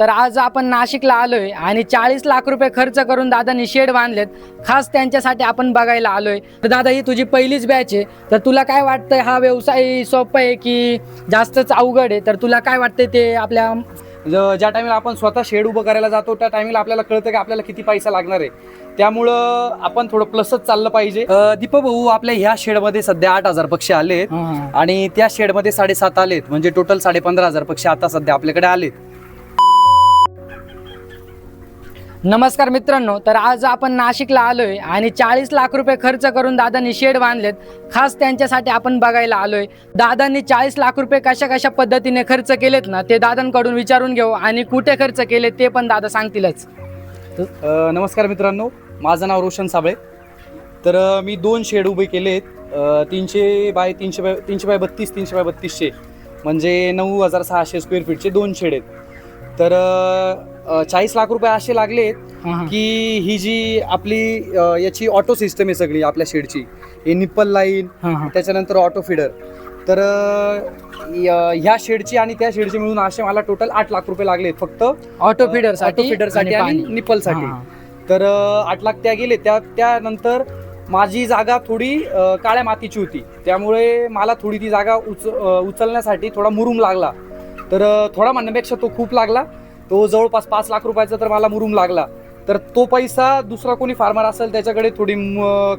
तर आज आपण नाशिकला आलोय आणि चाळीस लाख रुपये खर्च करून दादांनी शेड बांधलेत. खास त्यांच्यासाठी आपण बघायला आलोय. तर दादा ही तुझी पहिलीच बॅच आहे. तर तुला काय वाटतंय हा व्यवसाय सोपा आहे की जास्तच अवघड आहे? तर तुला काय वाटतंय ते आपल्या ज- ज्या टायमिंगला आपण स्वतः शेड उभं करायला जातो त्या टायमिंगला आपल्याला कळतं की आपल्याला किती पैसा लागणार आहे. त्यामुळं आपण थोडं प्लसच चाललं पाहिजे. अं, दीपक भाऊ आपल्या ह्या शेडमध्ये सध्या आठ हजार पक्षी आलेत. आणि त्या शेडमध्ये साडेसात आलेत. म्हणजे टोटल साडे पंधरा हजार पक्षी आता सध्या आपल्याकडे आलेत. नमस्कार मित्रांनो तर आज आपण नाशिकला आलोय आणि चाळीस लाख रुपये खर्च करून दादांनी शेड बांधलेत. खास त्यांच्यासाठी आपण बघायला आलोय. दादांनी चाळीस लाख रुपये कशा कशा पद्धतीने खर्च केलेत ना ते दादांकडून विचारून घेऊ आणि कुठे खर्च केले ते पण दादा सांगतीलच. नमस्कार मित्रांनो माझं नाव रोशन साबळे. तर मी दोन शेड उभे केलेत. तीनशे बाय तीनशे बाय तीनशे बाय बत्तीस तीनशे बाय बत्तीसशे. म्हणजे नऊ हजार सहाशे स्क्वेअर फीटचे दोन शेड आहेत. तर चाळीस लाख रुपये असे लागलेत की ही जी आपली याची ऑटो सिस्टम आहे सगळी आपल्या शेडची हे निप्पल लाईन त्याच्यानंतर ऑटो फिडर. तर ह्या शेडची आणि त्या शेडची मिळून असे मला टोटल आठ लाख रुपये लागलेत फक्त ऑटो फिडर ऑटो फिडरसाठी आणि निप्पलसाठी. तर आठ लाख त्या गेले. त्या त्यानंतर माझी जागा थोडी काळ्या मातीची होती. त्यामुळे मला थोडी ती जागा उच उचलण्यासाठी थोडा मुरुम लागला. तर थोडा म्हणण्यापेक्षा तो खूप लागला. तो जवळपास पाच लाख रुपयाचा तर मला मुरुम लागला. तर तो पैसा दुसरा कोणी फार्मर असेल त्याच्याकडे थोडी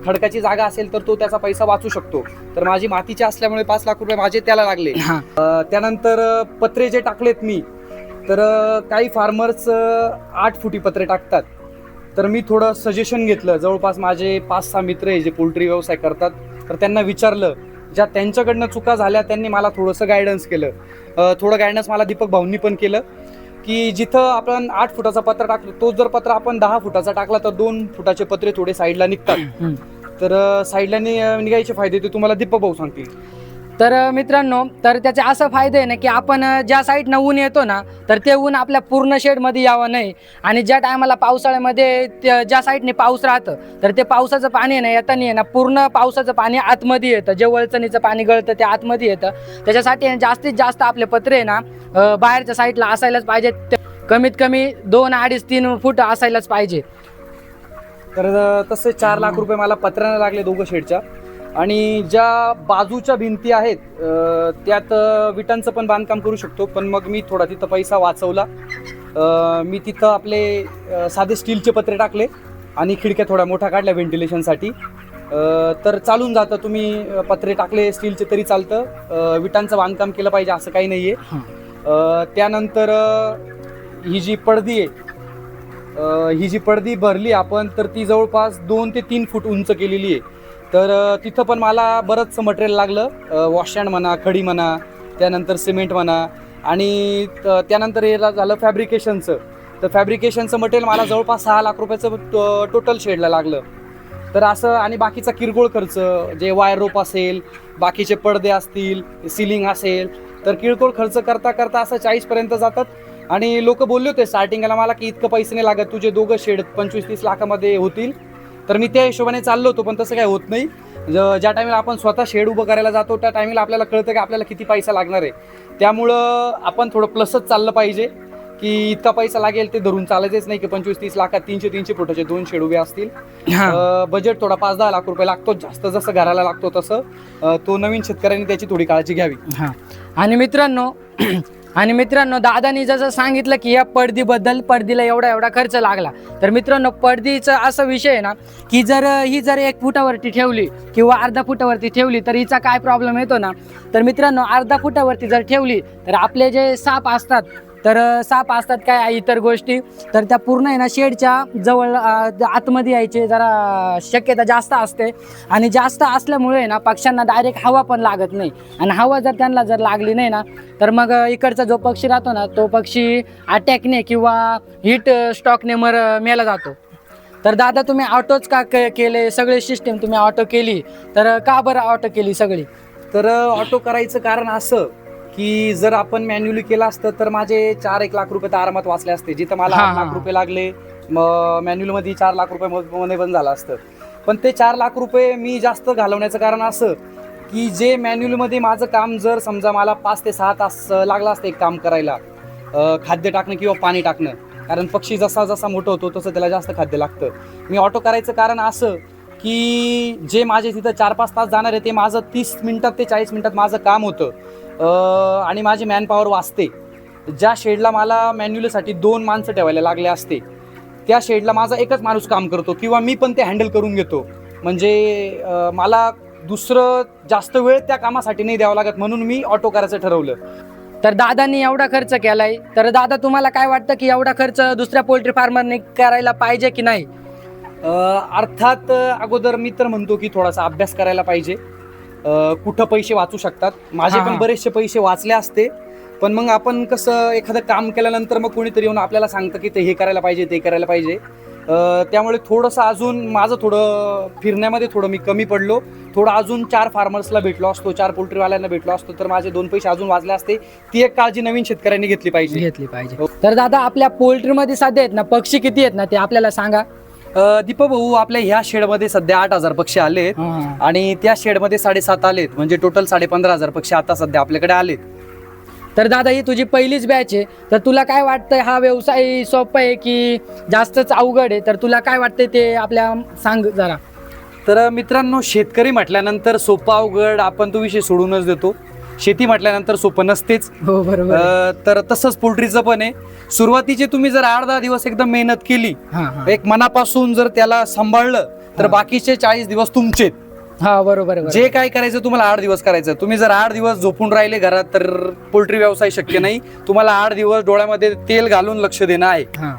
खडकाची जागा असेल तर तो त्याचा पैसा वाचू शकतो. तर माझी मातीची असल्यामुळे पाच लाख रुपये माझे त्याला लागले. त्यानंतर पत्रे जे टाकलेत मी तर काही फार्मर्स आठ फुटी पत्रे टाकतात. तर मी थोडं सजेशन घेतलं. जवळपास माझे पाच सहा मित्र आहे जे पोल्ट्री व्यवसाय करतात. तर त्यांना विचारलं ज्या त्यांच्याकडनं चुका झाल्या त्यांनी मला थोडंसं गायडन्स केलं. थोडं गायडन्स मला दीपक भाऊंनी पण केलं. की जिथं आपण आठ फुटाचा पत्र टाकतो तोच जर पत्र आपण दहा फुटाचा टाकला तर दोन फुटाचे पत्रे थोडे साईडला निघतात. तर साईडला नि- निघायचे फायदे ते तुम्हाला दीपक भाऊ सांगतील. तर मित्रांनो तर त्याचे असं फायदे आहे ना की आपण ज्या साईडनं ऊन येतो ना तर ते ऊन आपल्या पूर्ण शेडमध्ये यावं नाही. आणि ज्या टायमाला पावसाळ्यामध्ये त्या- ज्या साईडने पाऊस राहतं तर ते पावसाचं पाणी आहे ना येताना आहे ना पूर्ण पावसाचं पाणी आतमध्ये येतं. जे वळचणीचं पाणी गळतं ते आतमध्ये येतं. त्याच्यासाठी जास्तीत जास्त आपले पत्रे आहे ना बाहेरच्या साईडला असायलाच पाहिजे कमीत कमी दोन अडीच तीन फूट असायलाच पाहिजे. तर तसे चार लाख रुपये मला पत्र्याने लागले दोघं शेडच्या. आणि ज्या बाजूच्या भिंती आहेत त्यात विटांचं पण बांधकाम करू शकतो. पण मग मी थोडा तिथं पैसा वाचवला. मी तिथं आपले साधे स्टीलचे पत्रे टाकले आणि खिडक्या थोड्या मोठ्या काढल्या व्हेंटिलेशनसाठी तर चालून जातं. तुम्ही पत्रे टाकले स्टीलचे तरी चालतं. विटांचं बांधकाम केलं पाहिजे असं काही नाही आहे त्यानंतर ही जी पडदी आहे ही जी पडदी भरली आपण तर ती जवळपास दोन ते तीन फूट उंच केलेली आहे. तर तिथं पण मला बरंचसं मटेरियल लागलं. वॉशँड म्हणा खडी म्हणा त्यानंतर सिमेंट म्हणा आणि त- त्यानंतर हे झालं फॅब्रिकेशनचं तर फॅब्रिकेशनचं मटेरियल मला जवळपास सहा लाख रुपयाचं टो- टोटल शेडला लागलं. तर असं आणि बाकीचा किरकोळ खर्च जे वायर रोप असेल बाकीचे पडदे असतील सिलिंग असेल तर किरकोळ खर्च करता करता असं चाळीसपर्यंत जातात. आणि लोक बोलले होते स्टार्टिंगला मला की इतकं पैसे नाही लागत तुझे दोघं शेड पंचवीस तीस लाखामध्ये होतील. तर मी त्या हिशोबाने चाललो होतो पण तसं काही होत नाही. ज्या टायमिंगला आपण स्वतः शेड उभं करायला जातो त्या टायमिंगला आपल्याला कळतं की आपल्याला किती पैसा लागणार आहे. त्यामुळं आपण थोडं प्लसच चाललं पाहिजे की इतका पैसा लागेल ते धरून चालायचेच नाही की पंचवीस तीस लाखात तीनशे तीनशे फुटाचे दोन शेड उभे असतील. बजेट थोडा पाच दहा लाख रुपये लागतो जास्त जसं घराला लागतो तसं. तो नवीन शेतकऱ्यांनी त्याची थोडी काळजी घ्यावी. आणि मित्रांनो आणि मित्रांनो दादानी जसं सांगितलं की या पडदीबद्दल पडदीला एवढा एवढा खर्च लागला. तर मित्रांनो पडदीचा असा विषय आहे ना की जर ही जर एक फुटावरती ठेवली किंवा अर्धा फुटावरती ठेवली तर हिचा काय प्रॉब्लेम येतो ना? तर मित्रांनो अर्धा फुटावरती जर ठेवली तर आपले जे साप असतात तर साप असतात काय इतर गोष्टी. तर त्या पूर्ण आहे ना शेडच्या जवळ आतमध्ये यायचे जरा शक्यता जास्त असते. आणि जास्त असल्यामुळे आहे ना पक्ष्यांना डायरेक्ट हवा पण लागत नाही. आणि हवा जर त्यांना जर लागली नाही ना तर मग इकडचा जो पक्षी राहतो ना तो पक्षी अटॅकने किंवा हिट स्टॉकने मर मेला जातो. तर दादा तुम्ही ऑटोच का के- केले? सगळे सिस्टीम तुम्ही ऑटो केली. तर का बरं ऑटो केली सगळी? तर ऑटो करायचं कारण असं की जर आपण मॅन्युअली केलं असतं तर माझे चार एक लाख रुपये तर आरामात वाचले असते. जिथं मला आठ. लाख रुपये लागले मॅन्युअलमध्ये चार लाख रुपये मध्ये पण झालं असतं. पण ते चार लाख रुपये मी जास्त घालवण्याचं कारण असं की जे मॅन्युअलमध्ये माझं काम जर समजा मला पाच ते सहा तास लागला असतं एक काम करायला खाद्य टाकणं किंवा पाणी टाकणं. कारण पक्षी जसा जसा मोठं होतो तसं त्याला जास्त खाद्य लागतं. मी ऑटो करायचं कारण असं की जे माझे तिथं चार पाच तास जाणार आहे ते माझं तीस मिनिटात ते चाळीस मिनिटात माझं काम होतं. आणि माझी मॅनपॉवर वाचते. ज्या शेडला मला मॅन्युअलीसाठी दोन माणसं ठेवायला लागले असते त्या शेडला माझा एकच माणूस काम करतो किंवा मी पण ते हँडल करून घेतो. म्हणजे मला दुसरं जास्त वेळ त्या कामासाठी नाही द्यावा लागत म्हणून मी ऑटो करायचं ठरवलं. तर दादांनी एवढा खर्च केलाय. तर दादा तुम्हाला काय वाटतं की एवढा खर्च दुसऱ्या पोल्ट्री फार्मरने करायला पाहिजे की नाही? अर्थात अगोदर मी तर म्हणतो की थोडासा अभ्यास करायला पाहिजे. कुठं पैसे वाचू शकतात. माझे पण. बरेचसे पैसे वाचले असते. पण मग आपण कसं एखादं काम केल्यानंतर मग कोणीतरी येऊन आपल्याला सांगतं की ते हे करायला पाहिजे ते करायला पाहिजे. त्यामुळे थोडंसं अजून माझं थोडं फिरण्यामध्ये थोडं मी कमी पडलो. थोडं अजून चार फार्मर्सला भेटलो असतो चार पोल्ट्रीवाल्यांना भेटलो असतो. तर माझे दोन पैसे अजून वाचले असते. ती एक काळजी नवीन शेतकऱ्यांनी घेतली पाहिजे. घेतली पाहिजे. तर दादा आपल्या पोल्ट्रीमध्ये सध्या आहेत ना पक्षी किती आहेत ना ते आपल्याला सांगा. दीपक भाऊ आपल्या ह्या शेडमध्ये सध्या आठ हजार पक्षी आले हा. आणि त्या शेडमध्ये साडेसात आलेत म्हणजे टोटल साडे पंधरा हजार पक्षी आता सध्या आपल्याकडे आलेत तर दादा ही तुझी पहिलीच बॅच आहे. तर तुला काय वाटतं हा व्यवसाय सोपा आहे की जास्तच अवघड आहे? तर तुला काय वाटतंय ते आपल्या सांग जरा. तर मित्रांनो शेतकरी म्हटल्यानंतर सोपा अवघड आपण तो विषय सोडूनच देतो. शेती म्हटल्यानंतर सोपं नसतेच. हो बरोबर आहे. अ, तर तसंच पोल्ट्रीचं पण आहे. सुरुवातीचे तुम्ही जर आठ दहा दिवस एकदम मेहनत केली हा हा. एक मनापासून जर त्याला सांभाळलं तर. बाकीचे चाळीस दिवस तुमचे हा बरोबर आहे, बरोबर जे काय करायचं तुम्हाला आठ दिवस करायचं. तुम्ही जर आठ दिवस झोपून राहिले घरात तर पोल्ट्री व्यवसाय शक्य नाही. तुम्हाला आठ दिवस डोळ्यामध्ये तेल घालून लक्ष देणं आहे. हा.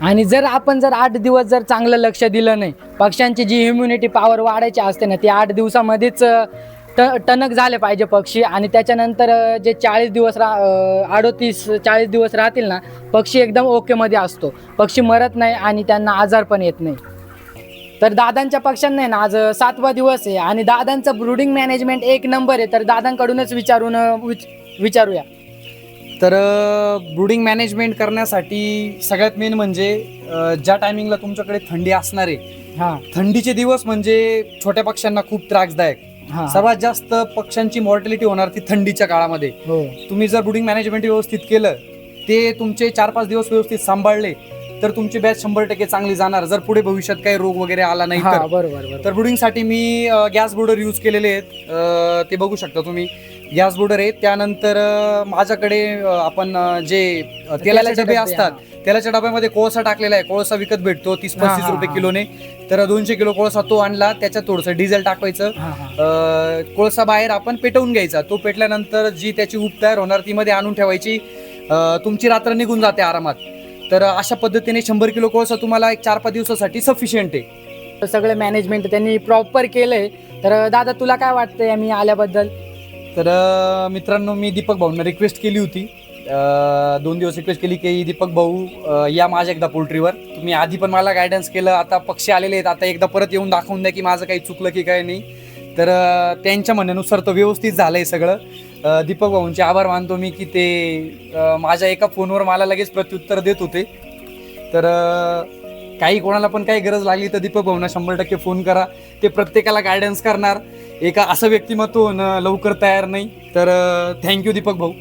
आणि जर आपण जर आठ दिवस जर चांगलं लक्ष दिलं नाही पक्ष्यांची जी इम्युनिटी पॉवर वाढायची असते ना ती आठ दिवसामध्येच अ, ट- टणक झाले पाहिजे पक्षी आणि त्याच्यानंतर जे चाळीस दिवस रा अडोतीस चाळीस दिवस राहतील ना पक्षी एकदम ओकेमध्ये असतो. पक्षी मरत नाही आणि त्यांना आजार पण येत नाही. तर दादांच्या पक्ष्यांना आहे ना आज सातवा दिवस आहे आणि दादांचं ब्रुडिंग मॅनेजमेंट एक नंबर आहे. तर दादांकडूनच विचारून विच- विचारूया. तर ब्रुडिंग मॅनेजमेंट करण्यासाठी सगळ्यात मेन म्हणजे ज्या टायमिंगला तुमच्याकडे थंडी असणार आहे हा. थंडीचे दिवस म्हणजे छोट्या पक्ष्यांना खूप त्रासदायक. हा. सर्वात जास्त पक्ष्यांची मॉर्टॅलिटी होणार ती थंडीच्या काळामध्ये. हो. तुम्ही जर ब्रुडिंग मॅनेजमेंट व्यवस्थित केलं ते तुमचे चार पाच दिवस व्यवस्थित सांभाळले तर तुमची बॅच शंभर टक्के चांगली जाणार. जर पुढे भविष्यात काही रोग वगैरे आला नाही हा तर. बरोबर बरोबर. तर ब्रुडिंगसाठी मी गॅस बोर्डर यूज केलेले आहेत. अ, ते बघू शकता तुम्ही. गॅस बोर्डर आहेत. त्यानंतर अ, माझ्याकडे अ, आपण अ, जे अ, तेलाचे डबे, असतात तेलाच्या डब्यामध्ये कोळसा टाकलेला आहे. कोळसा विकत भेटतो तीस हा, पस्तीस हा, रुपये हा. किलोने. तर दोनशे किलो कोळसा तो आणला त्याच्यात थोडंसं डिझेल टाकायचं हा हा. अ, कोळसा बाहेर आपण पेटवून घ्यायचा. तो पेटल्यानंतर जी त्याची उप तयार होणार ती मध्ये आणून ठेवायची. अ, तुमची रात्र निघून जाते आरामात. तर अशा पद्धतीने शंभर किलो कोळसा तुम्हाला एक चार पाच दिवसासाठी सफिशियंट आहे. सगळं मॅनेजमेंट त्यांनी प्रॉपर केलंय. तर दादा तुला काय वाटतंय मी आल्याबद्दल? तर अ, मित्रांनो मी दीपक भाऊंना रिक्वेस्ट केली होती. दोन दिवस रिक्वेस्ट केली की दीपक भाऊ या माझ्या एकदा पोल्ट्रीवर. तुम्ही आधी पण मला गायडन्स केलं आता पक्षी आलेले आहेत. आता एकदा परत येऊन दाखवून द्या की माझं काही चुकलं की काय नाही. तर त्यांच्या म्हणण्यानुसार तर व्यवस्थित झालं आहे सगळं दीपक भाऊंचे आभार मानतो मी की ते माझ्या एका फोनवर मला लगेच प्रत्युत्तर देत होते. तर काही कोणाला पण काही गरज लागली तर दीपक भाऊना शंभर टक्के फोन करा. ते प्रत्येकाला गायडन्स करणार. एका असं व्यक्तिमत्व लवकर तयार नाही. तर थँक्यू दीपक भाऊ.